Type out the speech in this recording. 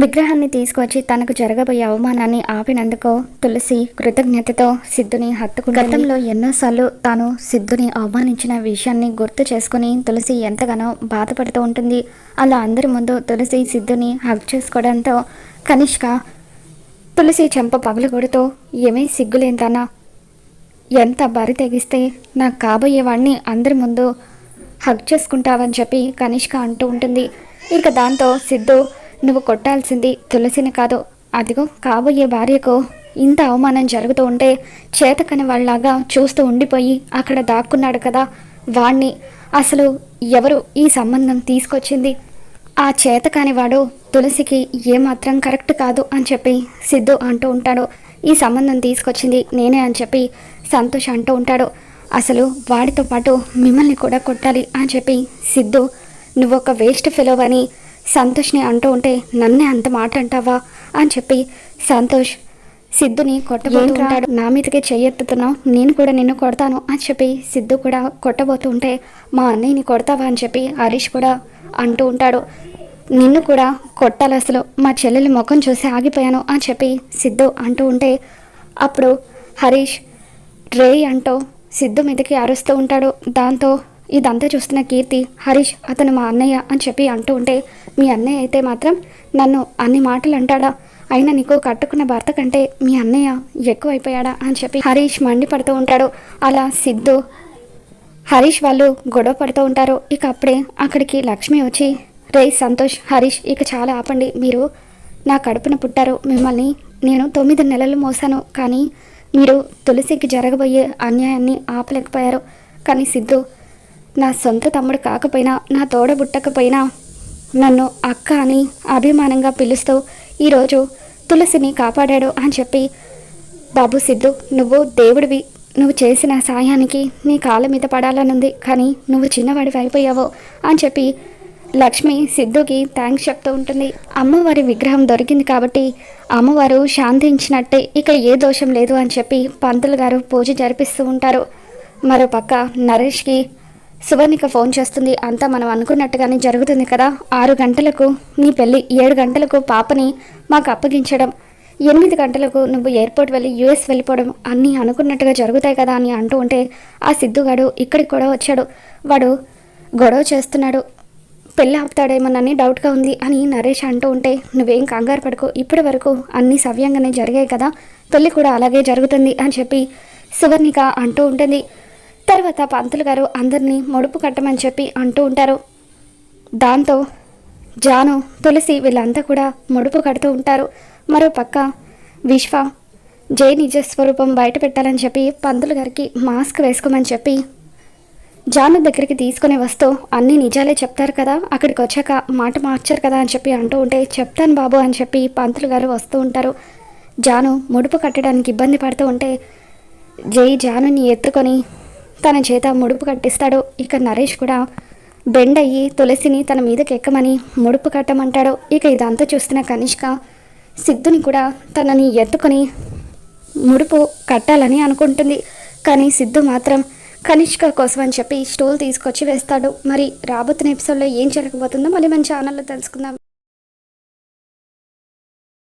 విగ్రహాన్ని తీసుకొచ్చి తనకు జరగబోయే అవమానాన్ని ఆపినందుకు తులసి కృతజ్ఞతతో సిద్ధుని హత్తుకు గతంలో ఎన్నోసార్లు తాను సిద్ధుని అవమానించిన విషయాన్ని గుర్తు చేసుకుని తులసి ఎంతగానో బాధపడుతూ ఉంటుంది. అలా అందరి ముందు తులసి సిద్ధుని హక్ చేసుకోవడంతో కనిష్క తులసి చెంప పగలు కొడుతూ ఏమీ సిగ్గులేంతనా ఎంత బరి తెగిస్తే నాకు కాబోయేవాడిని అందరి ముందు హగ్ చేసుకుంటావని చెప్పి కనిష్క అంటూ ఉంటుంది. ఇక దాంతో సిద్ధు నువ్వు కొట్టాల్సింది తులసిని కాదు. అదిగో కాబోయే భార్యకు ఇంత అవమానం జరుగుతూ ఉంటే చేతకని వాళ్ళలాగా చూస్తూ ఉండిపోయి అక్కడ దాక్కున్నాడు కదా వాణ్ణి. అసలు ఎవరు ఈ సంబంధం తీసుకొచ్చింది? ఆ చేతకాని వాడు తులసికి ఏమాత్రం కరెక్ట్ కాదు అని చెప్పి సిద్ధు అంటూ ఉంటాడు. ఈ సంబంధం తీసుకొచ్చింది నేనే అని చెప్పి సంతోష్ అంటూ ఉంటాడు. అసలు వాడితో పాటు మిమ్మల్ని కూడా కొట్టాలి అని చెప్పి సిద్ధు నువ్వు ఒక వేస్ట్ ఫెలో అని సంతోష్ని అంటూ ఉంటే నన్నే అంత మాట అంటావా? అని చెప్పి సంతోష్ సిద్ధుని కొట్టబోతూ ఉంటాడు. నా మీదకే చెయ్యెత్తుతున్నావు నేను కూడా నిన్ను కొడతాను అని చెప్పి సిద్ధు కూడా కొట్టబోతూ ఉంటే మా అన్నయ్యని కొడతావా అని చెప్పి హరీష్ కూడా అంటూ ఉంటాడు. నిన్ను కూడా కొట్టాలి అసలు. మా చెల్లెలి ముఖం చూసి ఆగిపోయాను అని చెప్పి సిద్ధు అంటూ ఉంటే అప్పుడు హరీష్ రే అంటూ సిద్ధు మీదకి అరుస్తూ ఉంటాడు. దాంతో ఇదంతా చూస్తున్న కీర్తి హరీష్ అతను మా అన్నయ్య అని చెప్పి అంటూ ఉంటే మీ అన్నయ్య అయితే మాత్రం నన్ను అన్ని మాటలు అంటాడా? అయినా నీకు కట్టుకున్న భర్త కంటే మీ అన్నయ్య ఎక్కువైపోయాడా అని చెప్పి హరీష్ మండిపడుతూ ఉంటాడు. అలా సిద్ధు హరీష్ వాళ్ళు గొడవ పడుతూ ఉంటారు. ఇక అప్పుడే అక్కడికి లక్ష్మి వచ్చి రే సంతోష్ హరీష్ ఇక చాలా ఆపండి. మీరు నా కడుపున పుట్టారు. మిమ్మల్ని నేను తొమ్మిది నెలలు మోసాను. కానీ మీరు తులసికి జరగబోయే అన్యాయాన్ని ఆపలేకపోయారు. కానీ సిద్ధు నా సొంత తమ్ముడు కాకపోయినా నా తోడబుట్టకపోయినా నన్ను అక్క అని అభిమానంగా పిలుస్తూ ఈరోజు తులసిని కాపాడాడు అని చెప్పి బాబు సిద్ధు నువ్వు దేవుడివి. నువ్వు చేసిన సాయానికి నీ కాళ్ళ మీద పడాలనుంది కానీ నువ్వు చిన్నవాడివి అయిపోయావు అని చెప్పి లక్ష్మి సిద్ధుకి థ్యాంక్స్ చెప్తూ ఉంటుంది. అమ్మవారి విగ్రహం దొరికింది కాబట్టి అమ్మవారు శాంతించినట్టే ఇక ఏ దోషం లేదు అని చెప్పి పంతులు గారు పూజ జరిపిస్తూ ఉంటారు. మరోపక్క నరేష్కి సువర్ణిక ఫోన్ చేస్తుంది. అంతా మనం అనుకున్నట్టుగానే జరుగుతుంది కదా. ఆరు గంటలకు నీ పెళ్ళి ఏడు గంటలకు పాపని మాకు అప్పగించడం ఎనిమిది గంటలకు నువ్వు ఎయిర్పోర్ట్ వెళ్ళి యూఎస్ వెళ్ళిపోవడం అన్నీ అనుకున్నట్టుగా జరుగుతాయి కదా అని అంటూ ఉంటే ఆ సిద్ధుగాడు ఇక్కడికి కూడా వచ్చాడు. వాడు గొడవ చేస్తున్నాడు. పెళ్ళి ఆపుతాడేమోనని డౌట్గా ఉంది అని నరేష్ అంటూ ఉంటే నువ్వేం కంగారు పడుకో. ఇప్పటి వరకు అన్నీ సవ్యంగానే జరిగాయి కదా. పెళ్ళి కూడా అలాగే జరుగుతుంది అని చెప్పి సువర్ణిక అంటూ ఉంటుంది. తర్వాత పంతులు గారు అందరినీ ముడుపు కట్టమని చెప్పి అంటూ ఉంటారు. దాంతో జాను తులసి వీళ్ళంతా కూడా ముడుపు కడుతూ ఉంటారు. మరో పక్క విశ్వ జై నిజ స్వరూపం బయట పెట్టాలని చెప్పి పంతులు గారికి మాస్క్ వేసుకోమని చెప్పి జాను దగ్గరికి తీసుకుని వస్తూ అన్ని నిజాలే చెప్తారు కదా అక్కడికి వచ్చాక మాట మార్చారు కదా అని చెప్పి అంటూ ఉంటే చెప్తాను బాబు అని చెప్పి పంతులు గారు వస్తూ ఉంటారు. జాను ముడుపు కట్టడానికి ఇబ్బంది పడుతూ ఉంటే జై జానుని ఎత్తుకొని తన చేత ముడుపు కట్టిస్తాడు. ఇక నరేష్ కూడా బెండ్ అయ్యి తులసిని తన మీదకి ఎక్కమని ముడుపు కట్టమంటాడు. ఇక ఇదంతా చూస్తున్న కనిష్క సిద్ధుని కూడా తనని ఎత్తుకొని ముడుపు కట్టాలని అనుకుంటుంది. కానీ సిద్ధు మాత్రం కనిష్క కోసం అని చెప్పి స్టూల్ తీసుకొచ్చి వేస్తాడు. మరి రాబోతున్న ఎపిసోడ్లో ఏం జరగబోతుందో మళ్ళీ మన ఛానల్లో తెలుసుకుందాం.